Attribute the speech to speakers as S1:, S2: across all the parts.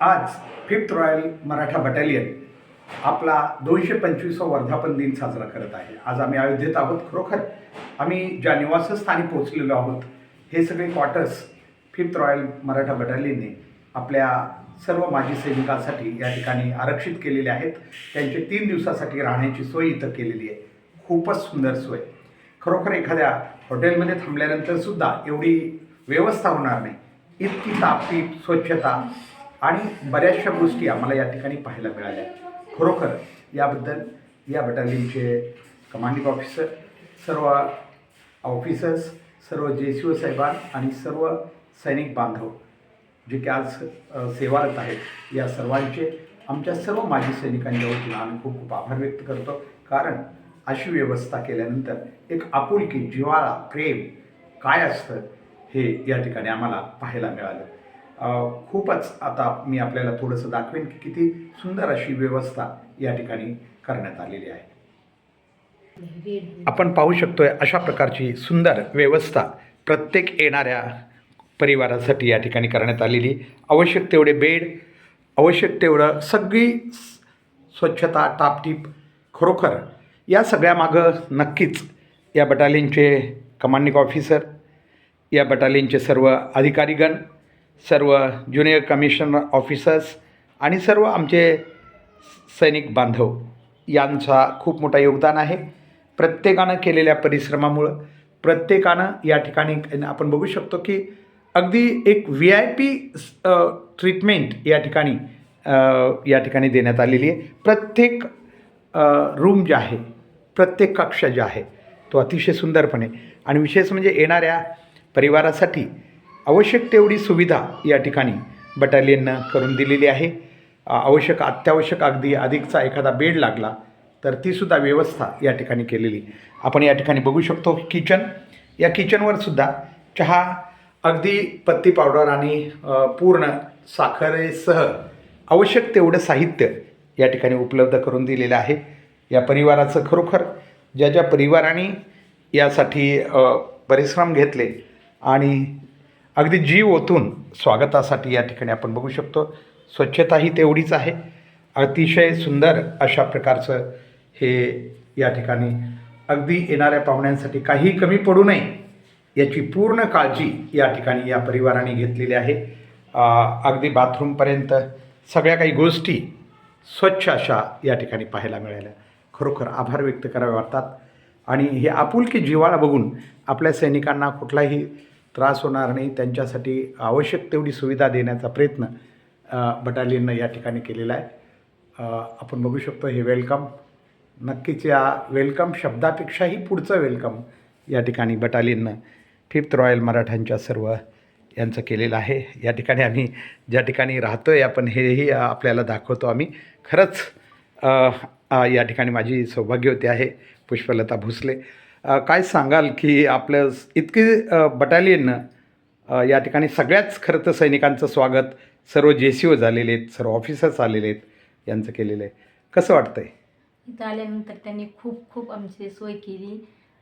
S1: आज fifth royal Maratha battalion आपला दोनशे पंचवीसवा वर्धापन दिन साजरा करत आहे. आज आम्ही अयोध्येत आहोत खरोखर. आम्ही ज्या निवासस्थानी पोहोचलेलो आहोत हे सगळे क्वार्टर्स फिफ्थ रॉयल मराठा बटालियनने आपल्या सर्व माजी सैनिकांसाठी या ठिकाणी आरक्षित केलेले आहेत. त्यांचे तीन दिवसासाठी राहण्याची सोय इथं केलेली आहे. खूपच सुंदर सोय. खरोखर एखाद्या हॉटेलमध्ये थांबल्यानंतर सुद्धा एवढी व्यवस्था होणार नाही. इतकी तापटीप स्वच्छता आणि बऱ्याचशा गोष्टी आम्हाला या ठिकाणी पाहायला मिळाल्या. खरोखर याबद्दल या बटालियनचे कमांडिंग ऑफिसर सर्व ऑफिसर्स सर्व जे सी ओ साहेबान आणि सर्व सैनिक बांधव जे की आज सेवारत आहेत या सर्वांचे आमच्या सर्व माजी सैनिकांच्या वतीनं आम्ही खूप खूप आभार व्यक्त करतो. कारण अशी व्यवस्था केल्यानंतर एक आपुलकी जिव्हाळा प्रेम काय असतं हे या ठिकाणी आम्हाला पाहायला मिळालं. खूपच आता मी आपल्याला थोडंसं दाखवेन की किती सुंदर अशी व्यवस्था या ठिकाणी करण्यात आलेली आहे. आपण पाहू शकतोय अशा प्रकारची सुंदर व्यवस्था प्रत्येक येणाऱ्या परिवारासाठी या ठिकाणी करण्यात आलेली. आवश्यक तेवढे बेड आवश्यक तेवढं सगळी स्वच्छता टापटीप खरोखर या सगळ्यामागं नक्कीच या बटालियनचे कमांडिंग ऑफिसर या बटालियनचे सर्व अधिकारीगण सर्व ज्युनियर कमिशनर ऑफिसर्स आणि सर्व आमचे सैनिक बांधव यांचा खूप मोठा योगदान आहे. प्रत्येकानं केलेल्या परिश्रमामुळं प्रत्येकानं या ठिकाणी आपण बघू शकतो की अगदी एक व्ही आय पी ट्रीटमेंट या ठिकाणी या ठिकाणी देण्यात आलेली आहे. प्रत्येक रूम जे आहे प्रत्येक कक्ष जे आहे तो अतिशय सुंदरपणे आणि विशेष म्हणजे येणाऱ्या परिवारासाठी आवश्यक तेवढी सुविधा या ठिकाणी बटालियननं करून दिलेली आहे. आवश्यक अत्यावश्यक अगदी अधिकचा एखादा बेड लागला तर तीसुद्धा व्यवस्था या ठिकाणी केलेली. आपण या ठिकाणी बघू शकतो किचन. या किचनवर सुद्धा चहा अगदी पत्ती पावडर आणि पूर्ण साखरेसह आवश्यक तेवढं साहित्य या ठिकाणी उपलब्ध करून दिलेलं आहे. या परिवाराचं खरोखर ज्या ज्या परिवाराने यासाठी परिश्रम घेतले आणि अगदी जीव ओतून स्वागतासाठी या ठिकाणी आपण बघू शकतो. स्वच्छताही तेवढीच आहे. अतिशय सुंदर अशा प्रकारचं हे या ठिकाणी अगदी येणाऱ्या पाहुण्यांसाठी काही कमी पडू नये याची पूर्ण काळजी या ठिकाणी या परिवाराने घेतलेली आहे. अगदी बाथरूमपर्यंत सगळ्या काही गोष्टी स्वच्छ अशा या ठिकाणी पाहायला मिळाल्या. खरोखर आभार व्यक्त करावे वाटतात. आणि हे आपुलकी जिवाळा बघून आपल्या सैनिकांना कुठलाही त्रास होणार नाही त्यांच्यासाठी आवश्यक तेवढी सुविधा देण्याचा प्रयत्न बटालियननं या ठिकाणी केलेला आहे. आपण बघू शकतो हे वेलकम. नक्कीच या वेलकम शब्दापेक्षाही पुढचं वेलकम या ठिकाणी बटालियननं फिफ्थ रॉयल मराठांच्या सर्व यांचं केलेलं आहे. या ठिकाणी आम्ही ज्या ठिकाणी राहतो आहे आपण हेही आपल्याला दाखवतो आम्ही. खरंच या ठिकाणी माझी सौभाग्यवती आहे पुष्पलता भोसले. काय सांगाल की आपलं इतकी बटालियननं या ठिकाणी सगळ्याच खरं तर सैनिकांचं स्वागत सर्व जे सी ओ झालेले आहेत सर्व ऑफिसर्स आलेले आहेत यांचं केलेलं आहे. कसं वाटतंय?
S2: इथं आल्यानंतर त्यांनी खूप खूप आमची सोय केली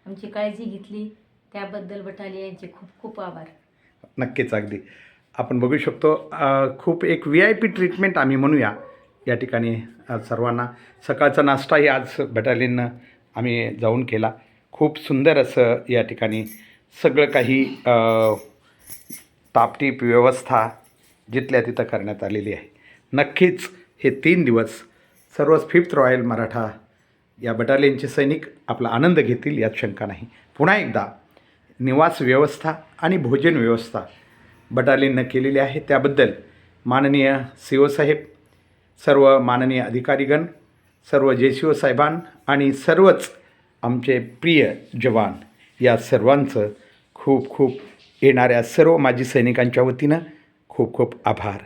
S2: आमची काळजी घेतली. त्याबद्दल बटालियनचे खूप खूप आभार.
S1: नक्कीच अगदी. आपण बघू शकतो खूप एक व्ही आय पी ट्रीटमेंट आम्ही म्हणूया या ठिकाणी सर्वांना. सकाळचा नाश्ताही आज बटालियननं आम्ही जाऊन केला. खूप सुंदर असं या ठिकाणी सगळं काही तापटीप व्यवस्था जिथल्या तिथं करण्यात आलेली आहे. नक्कीच हे तीन दिवस सर्वच फिफ्थ रॉयल मराठा या बटालियनचे सैनिक आपला आनंद घेतील यात शंका नाही. पुन्हा एकदा निवास व्यवस्था आणि भोजन व्यवस्था बटालियननं केलेली आहे. त्याबद्दल माननीय सी ओ साहेब सर्व माननीय अधिकारीगण सर्व जे सी ओ साहेबां आणि सर्वच आमचे प्रिय जवान या सर्वांचं खूप खूप येणाऱ्या सर्व माजी सैनिकांच्या वतीनं खूप खूप आभार.